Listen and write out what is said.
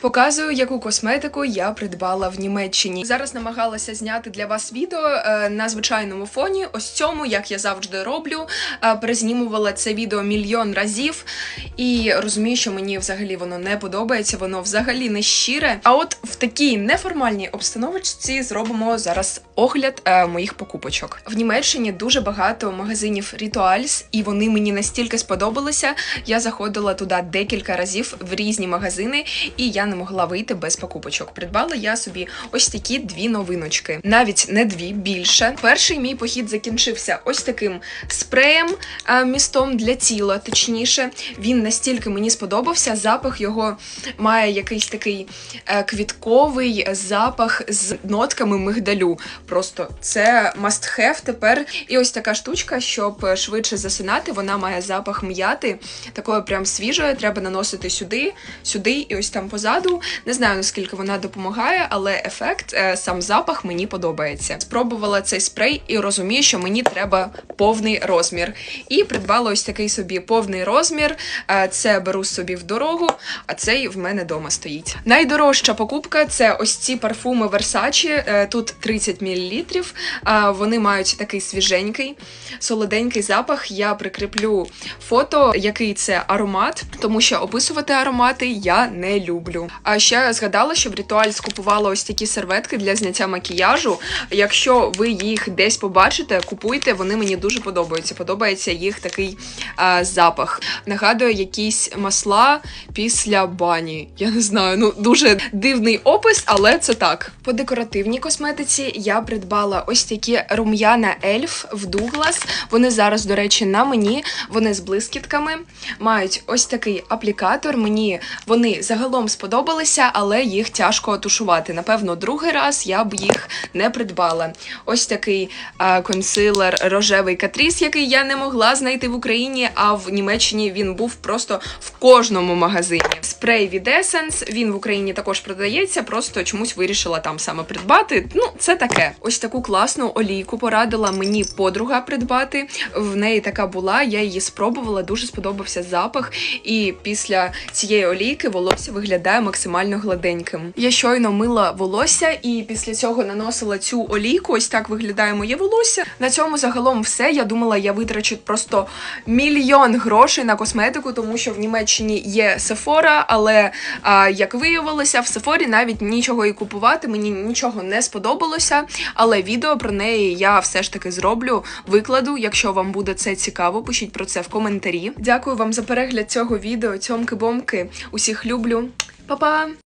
Показую, яку косметику я придбала в Німеччині. Зараз намагалася зняти для вас відео е, на звичайному фоні. Ось цьому, як я завжди роблю. признімувала перезнімувала це відео мільйон разів і розумію, що мені взагалі воно не подобається, воно взагалі не щире. А от в такій неформальній обстановочці зробимо зараз огляд е, моїх покупочок. В Німеччині дуже багато магазинів Rituals, і вони мені настільки сподобалися. Я заходила туди декілька разів в різні магазини, і я не могла вийти без покупочок. Придбала я собі ось такі дві новиночки, навіть не дві, більше. Перший мій похід закінчився ось таким спреєм, е, містом для тіла, точніше. Він настільки мені сподобався. Запах його має якийсь такий е, квітковий запах з нотками мигдалю. Просто це must have тепер. І ось така штучка, щоб швидше засинати, вона має запах м'яти, такої прям свіжої. Треба наносити сюди, сюди і ось там позаду. Не знаю наскільки вона допомагає, але ефект, е, сам запах мені подобається. Спробувала цей спрей і розумію, що мені треба повний розмір. І придбала ось такий собі повний розмір. Це беру собі в дорогу, а цей в мене вдома стоїть. Найдорожча покупка це ось ці парфуми Versace. Е, Тут 30 мл. Вони мають такий свіженький, солоденький запах. Я прикріплю фото, який це аромат, тому що описувати аромати я не люблю. А ще я згадала, що в Ритуаль скупувала ось такі серветки для зняття макіяжу. Якщо ви їх десь побачите, купуйте, вони мені дуже подобаються. Подобається їх такий а, запах. Нагадує якісь масла після бані. Я не знаю, ну дуже дивний опис, але це так. По декоративній косметиці я придбала ось такі рум'яна ельф в Douglas. Вони зараз, до речі, на мені. Вони з блискітками. Мають ось такий аплікатор. Мені вони загалом сподобалися, але їх тяжко тушувати. Напевно, другий раз я б їх не придбала. Ось такий а, консилер рожевий катріс, який я не могла знайти в Україні, а в Німеччині він був просто в кожному магазині. Спрей від Essence, він в Україні також продається, просто чомусь вирішила там саме придбати. Ну, це таке. Ось таку класну олійку порадила мені подруга придбати. В неї така була, я її спробувала, дуже сподобався запах. І після цієї олійки волосся виглядає максимально гладеньким. Я щойно мила волосся і після цього наносила цю олійку. Ось так виглядає моє волосся. На цьому загалом все. Я думала, я витрачу просто мільйон грошей на косметику, тому що в Німеччині є Сефора, але а, як виявилося, в Сефорі навіть нічого і купувати мені нічого не сподобалося. Але відео про неї я все ж таки зроблю, викладу. Якщо вам буде це цікаво, пишіть про це в коментарі. Дякую вам за перегляд цього відео. Цьомки-бомки. Усіх люблю. Па-па!